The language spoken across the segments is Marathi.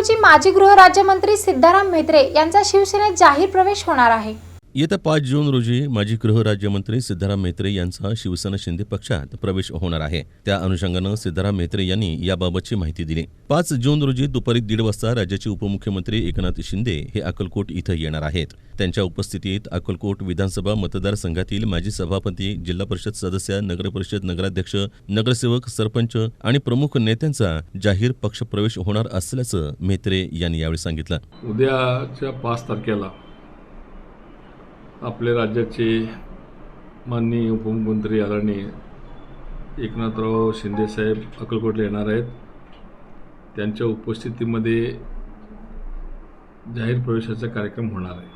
रोजी माजी गृहराज्यमंत्री सिद्धाराम म्हेत्रे यांचा शिवसेनेत जाहीर प्रवेश होणार आहे. येत्या पाच जून रोजी माजी गृहराज्यमंत्री सिद्धाराम म्हेत्रे यांचा शिवसेना शिंदे पक्षात प्रवेश होणार आहे. त्या अनुषंगानं सिद्धाराम म्हेत्रे यांनी याबाबतची माहिती दिली. पाच जून रोजी दुपारी दीड वाजता राज्याचे उपमुख्यमंत्री एकनाथ शिंदे हे अक्कलकोट इथं येणार आहेत. त्यांच्या उपस्थितीत अक्कलकोट विधानसभा मतदारसंघातील माजी सभापती जिल्हा परिषद सदस्य नगरपरिषद नगराध्यक्ष नगरसेवक सरपंच आणि प्रमुख नेत्यांचा जाहीर पक्षप्रवेश होणार असल्याचं म्हेत्रे यांनी यावेळी सांगितलं. उद्याच्या पाच तारखेला आपल्या राज्याचे माननीय उपमुख्यमंत्री आदरणीय एकनाथराव शिंदेसाहेब अक्कलकोटला येणार आहेत. त्यांच्या उपस्थितीमध्ये जाहीर प्रवेशाचा कार्यक्रम होणार आहे.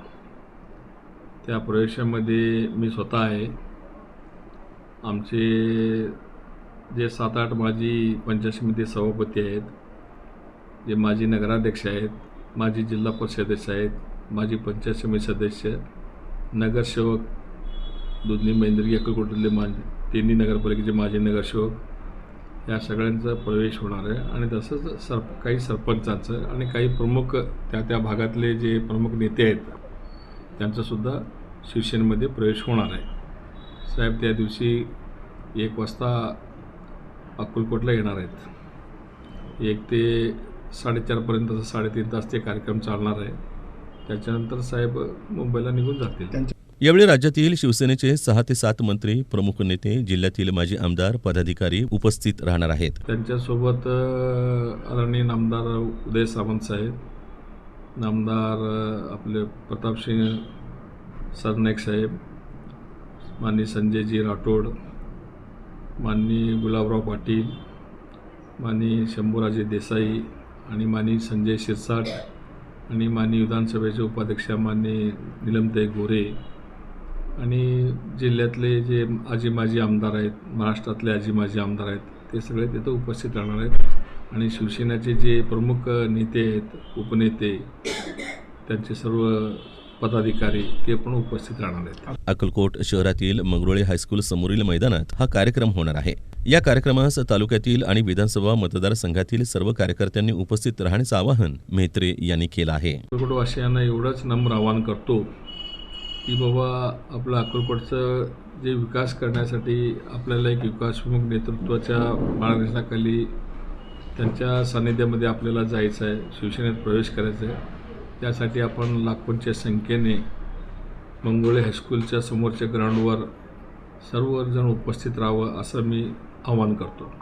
त्या प्रवेशामध्ये मी स्वतः आहे. आमचे जे सात आठ माजी पंचायत समिती सभापती आहेत जे माजी नगराध्यक्ष आहेत माजी जिल्हा परिषद सदस्य आहेत माजी पंचायत समिती सदस्य नगरसेवक दुधनी मेंद्री अक्कलकोटले मा तिन्ही नगरपालिकेचे माजी नगरसेवक या सगळ्यांचा प्रवेश होणार आहे. आणि तसंच सर काही सरपंचांचं आणि काही प्रमुख त्या त्या भागातले जे प्रमुख नेते आहेत त्यांचासुद्धा शिवसेनेमध्ये प्रवेश होणार आहे. साहेब त्या दिवशी एक वाजता अक्कलकोटला येणार आहेत. एक ते साडेचारपर्यंत साडेतीन तास ते कार्यक्रम चालणार आहे. त्याच्यानंतर साहेब मुंबईला निघून जातील. यावेळी राज्यातील शिवसेनेचे सहा ते सात मंत्री प्रमुख नेते जिल्ह्यातील माजी आमदार पदाधिकारी उपस्थित राहणार आहेत. त्यांच्यासोबत आदरणीय नामदार उदय सामंत साहेब नामदार अ, आपले प्रतापसिंह सरनाईक साहेब माननीय संजयजी राठोड माननीय गुलाबराव पाटील माननीय शंभूराजे देसाई आणि माननीय संजय शिरसाट आणि माननीय विधानसभेचे उपाध्यक्ष माननीय निलमताई गोरे आणि जिल्ह्यातले जे आजी माजी आमदार आहेत महाराष्ट्रातले आजी माजी आमदार आहेत ते सगळे तिथं उपस्थित राहणार आहेत. आणि शिवसेनेचे जे प्रमुख नेते आहेत उपनेते त्यांचे सर्व पदाधिकारी ते पण उपस्थित राहणार आहेत. अक्कलकोट शहरातील मंगरुळे हायस्कूल समोरील मैदानात हा कार्यक्रम होणार आहे. या कार्यक्रमास तालुक्यातील आणि विधानसभा मतदारसंघातील सर्व कार्यकर्त्यांनी उपस्थित राहण्याचं आवाहन म्हेत्रे यांनी केलं आहे. अक्कलकोटवासियांना एवढंच नम्र आवाहन करतो की बाबा आपलं अक्कलकोटचं जे विकास करण्यासाठी आपल्याला एक विकासभिमुख नेतृत्वाच्या मार्गदर्शनाखाली त्यांच्या सान्निध्यामध्ये आपल्याला जायचं आहे शिवसेनेत प्रवेश करायचा आहे. त्यासाठी आपण लाखोंच्या संख्येने मंगोळे हायस्कूलच्या समोरच्या ग्राउंडवर सर्वजण उपस्थित राहावं असं मी आवाहन करतो.